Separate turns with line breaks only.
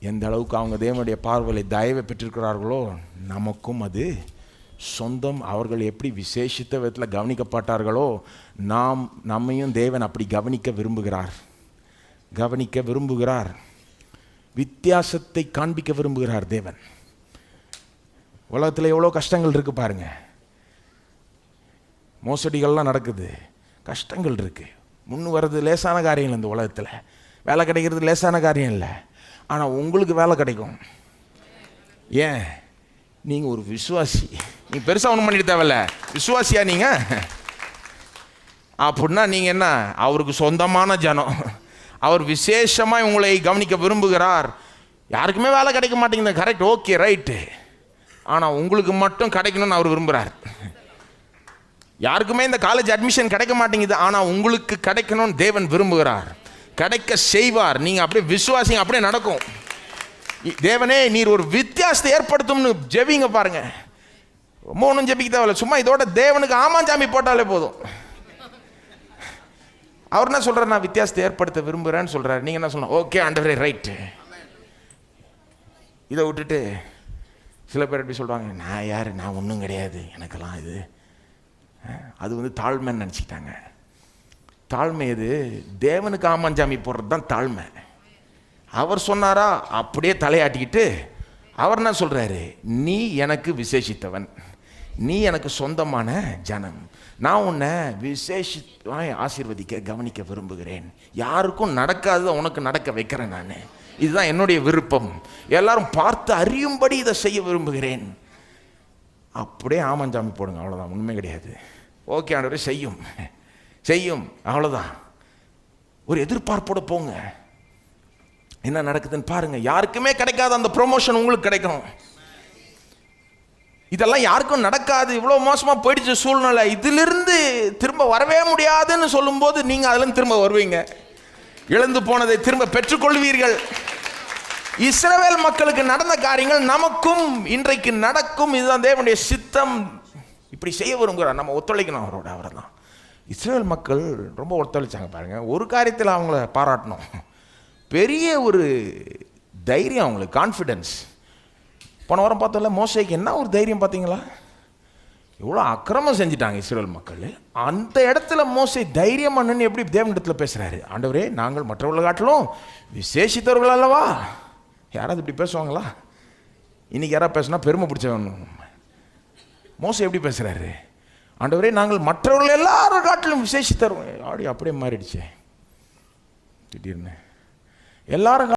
எந்த அளவுக்கு அவங்க தேவனுடைய பார்வையில் தயவை பெற்றிருக்கிறார்களோ நமக்கும் அது சொந்தம். அவர்கள் எப்படி விசேஷித்த விதத்தில் கவனிக்கப்பட்டார்களோ நாம் நம்மையும் தேவன் அப்படி கவனிக்க விரும்புகிறார். கவனிக்க விரும்புகிறார். வித்தியாசத்தை காண்பிக்க விரும்புகிறார் தேவன். உலகத்தில் எவ்வளோ கஷ்டங்கள் இருக்குது பாருங்கள் மோசடிகள்லாம் நடக்குது. கஷ்டங்கள் இருக்குது முன்னு வர்றது லேசான காரியம் இல்லை இந்த உலகத்தில். வேலை கிடைக்கிறது லேசான காரியம் இல்லை. ஆனால் உங்களுக்கு வேலை கிடைக்கும். ஏன்? நீங்கள் ஒரு விசுவாசி. நீங்கள் பெருசாக ஒன்றும் பண்ணிட்டு தேவையில்ல. விசுவாசியா நீங்கள் அப்படின்னா நீங்கள் என்ன? அவருக்கு சொந்தமான ஜனம். அவர் விசேஷமாக உங்களை கவனிக்க விரும்புகிறார். யாருக்குமே வேலை கிடைக்க மாட்டேங்குது. கரெக்ட் ஓகே ரைட்டு ஆனால் உங்களுக்கு மட்டும் கிடைக்கணும்னு அவர் விரும்புகிறார் யாருக்குமே இந்த காலேஜ் அட்மிஷன் கிடைக்க மாட்டேங்குது. ஆனால் உங்களுக்கு கிடைக்கணும்னு தேவன் விரும்புகிறார். கிடைக்க செய்வார். நீங்கள் அப்படியே விசுவாசிங்க அப்படியே நடக்கும். தேவனே நீர் ஒரு வித்தியாசத்தை ஏற்படுத்தும்னு ஜெபிங்க பாருங்க. ரொம்ப ஒன்றும் ஜெபிக்க தேவையில்ல. சும்மா இதோட தேவனுக்கு ஆமாஞ்சாமி போட்டாலே போதும். அவர் என்ன சொல்கிறார் நான் வித்தியாசத்தை ஏற்படுத்த விரும்புகிறேன்னு சொல்கிறார் நீங்கள் என்ன சொல்லணும்? ஓகே ஆண்டவரே ரைட்டு இதை விட்டுட்டு சில பேர் எப்படி சொல்கிறாங்க நான் யார்? நான் ஒன்றும் கிடையாது. எனக்கெல்லாம் இது அது வந்து தாழ்மைன்னு நினச்சிக்கிட்டாங்க. தாழ்மை எது? தேவனுக்கு ஆமாஞ்சாமி போடுறது தான் தாழ்மை. அவர் சொன்னாரா? அப்படியே தலையாட்டிக்கிட்டு அவர் என்ன சொல்கிறாரு நீ எனக்கு விசேஷித்தவன். நீ எனக்கு சொந்தமான ஜனம். நான் உன்னை விசேஷமாய் ஆசீர்வதிக்க கவனிக்க விரும்புகிறேன். யாருக்கும் நடக்காததை உனக்கு நடக்க வைக்கிறேன் நான். இதுதான் என்னுடைய விருப்பம். எல்லாரும் பார்த்து அறியும்படி இதை செய்ய விரும்புகிறேன். அப்படியே ஆமாஞ்சாமி போடுங்க. அவ்வளோதான் உண்மை கிடையாது. ஓகே ஆண்டவரே செய்யும். செய்யும். அவ்வளோதான் ஒரு எதிர்பார்ப்போட போங்க. என்ன நடக்குதுன்னு பாருங்க. யாருக்குமே கிடைக்காத அந்த ப்ரொமோஷன் உங்களுக்கு கிடைக்கும் இதெல்லாம் யாருக்கும் நடக்காது. இவ்வளோ மோசமாக போயிடுச்சு சூழ்நிலை. இதிலிருந்து திரும்ப வரவே முடியாதுன்னு சொல்லும்போது நீங்கள் அதுலேருந்து திரும்ப வருவீங்க. இழந்து போனதை திரும்ப பெற்றுக்கொள்வீர்கள். இஸ்ரவேல் மக்களுக்கு நடந்த காரியங்கள் நமக்கும் இன்றைக்கு நடக்கும். இதுதான் தேவனுடைய சித்தம். இப்படி செய்ய விரும்புகிறார். நம்ம ஒத்துழைக்கணும் அவரோட அவரை தான் இஸ்ரேல் மக்கள் ரொம்ப ஒத்துழைச்சாங்க பாருங்கள் ஒரு காரியத்தில் அவங்கள பாராட்டணும். பெரிய ஒரு தைரியம் அவங்களுக்கு கான்ஃபிடென்ஸ் போன வாரம் பார்த்தோம்ல மோசைக்கு என்ன ஒரு தைரியம் பார்த்தீங்களா? எவ்வளோ அக்கிரமம் செஞ்சிட்டாங்க இஸ்ரேல் மக்கள். அந்த இடத்துல மோசை தைரியம் அண்ணன் எப்படி தேவனிடத்தில் பேசுகிறாரு ஆண்டவரே நாங்கள் மற்றவர்களை காட்டிலும் விசேஷித்தவர்கள் அல்லவா? யாராவது இப்படி பேசுவாங்களா? இன்றைக்கி யாராவது பேசுனா பெருமை பிடிச்சவன். மோசை எப்படி பேசுகிறாரு ஆண்டவரே நாங்கள் மற்றவர்கள் எல்லாரும் காட்டிலும் விசேஷித்தருவோம். ஆடி அப்படியே மாறிடுச்சே. திடீர்னு. எல்லாரும்